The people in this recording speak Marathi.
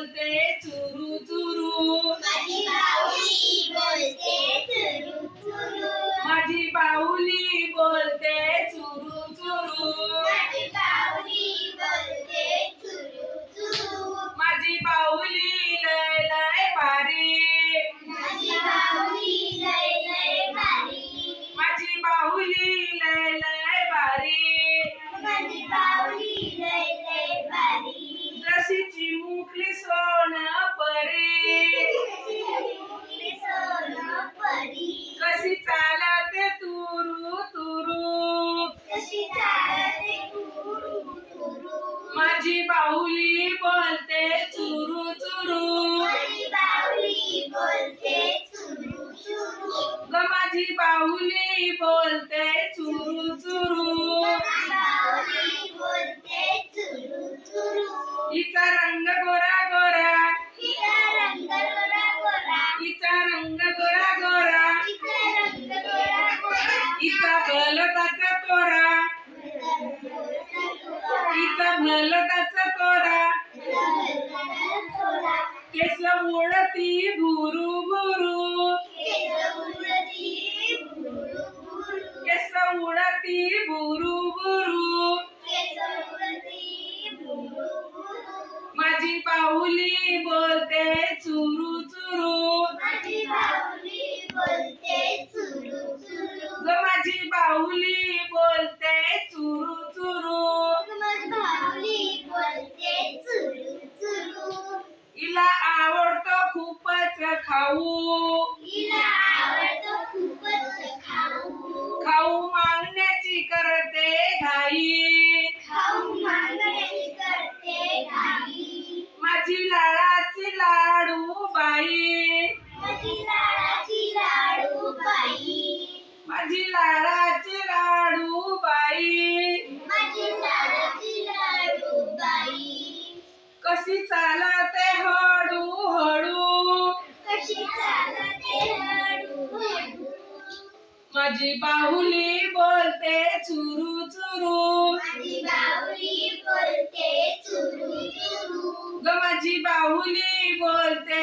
बोलते माझी बाहुली बोलते चुरू चुरू. माझी बाहुली बोलते चुरू चुरू. ग माझी बाहुली बोलते चुरू चुरू. बाहुली बोलते चुरू चुरू. हिचा रंग गोरा गोरा. उडती भुरू भुरू. केस उडती भुरू भुरू. माझी पाऊली बोलते चुरू चुरू. खाऊ. खाऊ मागण्याची करते घाई. माझी लाळाची लाडू बाई. माझी लाडाची लाडू बाई. कशी चालते हळू हळू माझी बाहुली बोलते चुरू चुरू. ग माझी बाहुली बोलते